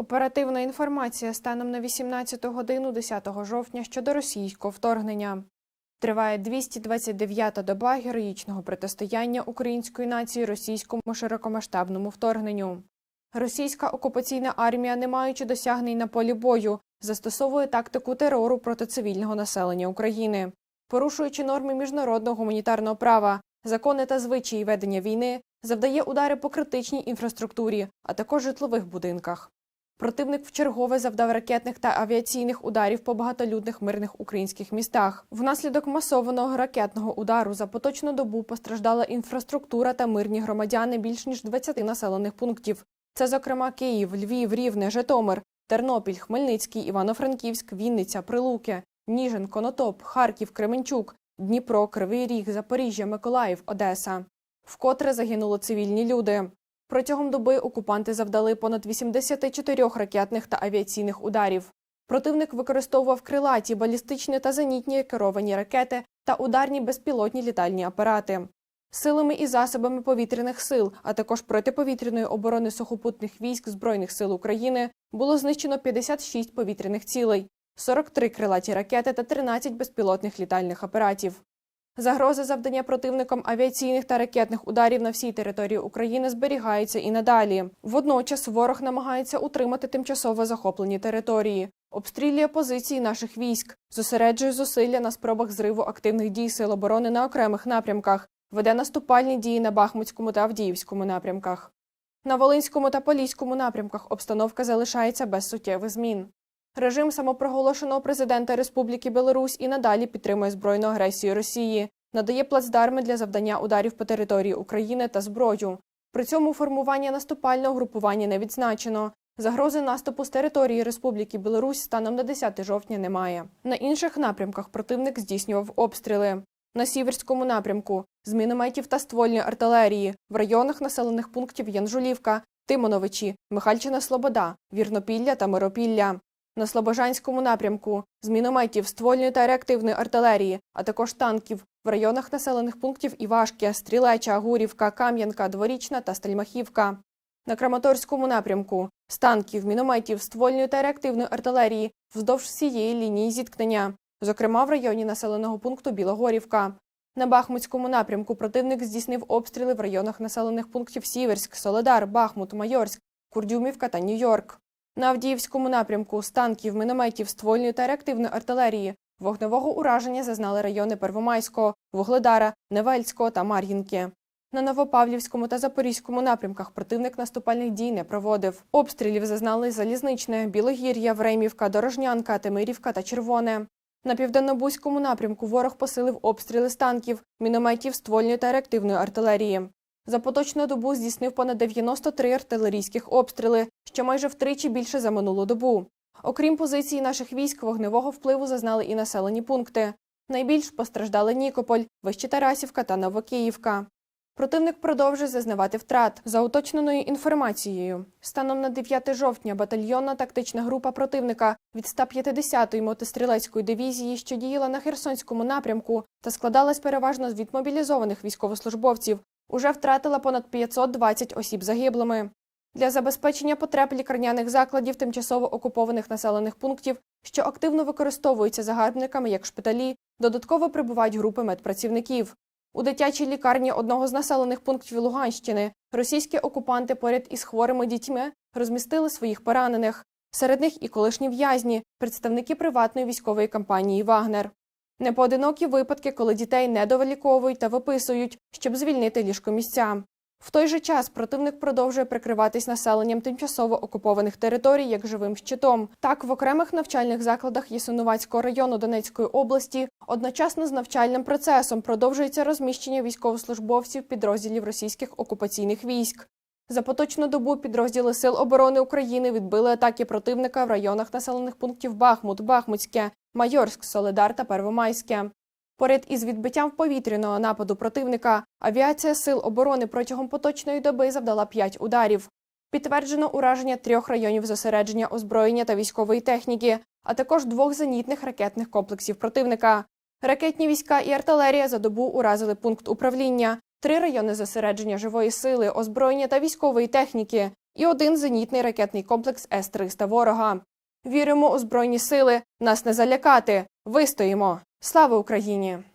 Оперативна інформація станом на 18 годину 10 жовтня щодо російського вторгнення. Триває 229-та доба героїчного протистояння української нації російському широкомасштабному вторгненню. Російська окупаційна армія, не маючи досягнень на полі бою, застосовує тактику терору проти цивільного населення України, порушуючи норми міжнародного гуманітарного права, закони та звичаї ведення війни, завдає удари по критичній інфраструктурі, а також житлових будинках. Противник вчергове завдав ракетних та авіаційних ударів по багатолюдних мирних українських містах. Внаслідок масованого ракетного удару за поточну добу постраждала інфраструктура та мирні громадяни більш ніж 20 населених пунктів. Це, зокрема, Київ, Львів, Рівне, Житомир, Тернопіль, Хмельницький, Івано-Франківськ, Вінниця, Прилуки, Ніжин, Конотоп, Харків, Кременчук, Дніпро, Кривий Ріг, Запоріжжя, Миколаїв, Одеса. Вкотре загинули цивільні люди. Протягом доби окупанти завдали понад 84 ракетних та авіаційних ударів. Противник використовував крилаті, балістичні та зенітні керовані ракети та ударні безпілотні літальні апарати. Силами і засобами повітряних сил, а також протиповітряної оборони сухопутних військ Збройних сил України було знищено 56 повітряних цілей, 43 крилаті ракети та 13 безпілотних літальних апаратів. Загроза завдання противником авіаційних та ракетних ударів на всій території України зберігається і надалі. Водночас ворог намагається утримати тимчасово захоплені території, обстрілює позиції наших військ, зосереджує зусилля на спробах зриву активних дій сил оборони на окремих напрямках, веде наступальні дії на Бахмутському та Авдіївському напрямках. На Волинському та Поліському напрямках обстановка залишається без суттєвих змін. Режим самопроголошеного президента Республіки Білорусь і надалі підтримує збройну агресію Росії, надає плацдарми для завдання ударів по території України та зброю. При цьому формування наступального групування не відзначено. Загрози наступу з території Республіки Білорусь станом на 10 жовтня немає. На інших напрямках противник здійснював обстріли. На сіверському напрямку з мінометів та ствольної артилерії в районах населених пунктів Янжулівка, Тимоновичі, Михальчина Слобода, Вірнопілля та Миропілля. На Слобожанському напрямку з мінометів ствольної та реактивної артилерії, а також танків в районах населених пунктів Івашки, Стрілеча, Гурівка, Кам'янка, Дворічна та Стельмахівка. На Краматорському напрямку з танків, мінометів, ствольної та реактивної артилерії вздовж всієї лінії зіткнення, зокрема в районі населеного пункту Білогорівка. На Бахмутському напрямку противник здійснив обстріли в районах населених пунктів Сіверськ, Соледар, Бахмут, Майорськ, Курдюмівка та Нью-Йорк. На Авдіївському напрямку з танків, мінометів, ствольної та реактивної артилерії вогневого ураження зазнали райони Первомайського, Вугледара, Невельського та Мар'їнки. На Новопавлівському та Запорізькому напрямках противник наступальних дій не проводив. Обстрілів зазнали Залізничне, Білогір'я, Времівка, Дорожнянка, Тимирівка та Червоне. На південнобузькому напрямку ворог посилив обстріли з танків, мінометів, ствольної та реактивної артилерії. За поточну добу здійснив понад 93 артилерійських обстріли, що майже втричі більше за минулу добу. Окрім позицій наших військ, вогневого впливу зазнали і населені пункти. Найбільш постраждали Нікополь, Вищетарасівка та Новокиївка. Противник продовжує зазнавати втрат. За уточненою інформацією, станом на 9 жовтня батальйонна тактична група противника від 150-ї мотострілецької дивізії, що діяла на Херсонському напрямку та складалась переважно з відмобілізованих військовослужбовців, уже втратила понад 520 осіб загиблими. Для забезпечення потреб лікарняних закладів тимчасово окупованих населених пунктів, що активно використовуються загарбниками як шпиталі, додатково прибувають групи медпрацівників. У дитячій лікарні одного з населених пунктів Луганщини російські окупанти поряд із хворими дітьми розмістили своїх поранених. Серед них і колишні в'язні, представники приватної військової компанії Вагнер. Непоодинокі випадки, коли дітей не довиліковують та виписують, щоб звільнити ліжкомісця. В той же час противник продовжує прикриватись населенням тимчасово окупованих територій як живим щитом. Так, в окремих навчальних закладах Ясинуватського району Донецької області одночасно з навчальним процесом продовжується розміщення військовослужбовців підрозділів російських окупаційних військ. За поточну добу підрозділи Сил оборони України відбили атаки противника в районах населених пунктів Бахмут, Бахмутське, Майорськ, Соледар та Первомайське. Поряд із відбиттям повітряного нападу противника авіація Сил оборони протягом поточної доби завдала 5 ударів. Підтверджено ураження трьох районів зосередження озброєння та військової техніки, а також двох зенітних ракетних комплексів противника. Ракетні війська і артилерія за добу уразили пункт управління, три райони зосередження живої сили, озброєння та військової техніки і один зенітний ракетний комплекс С-300 ворога. Віримо у збройні сили. Нас не залякати. Вистоїмо. Слава Україні!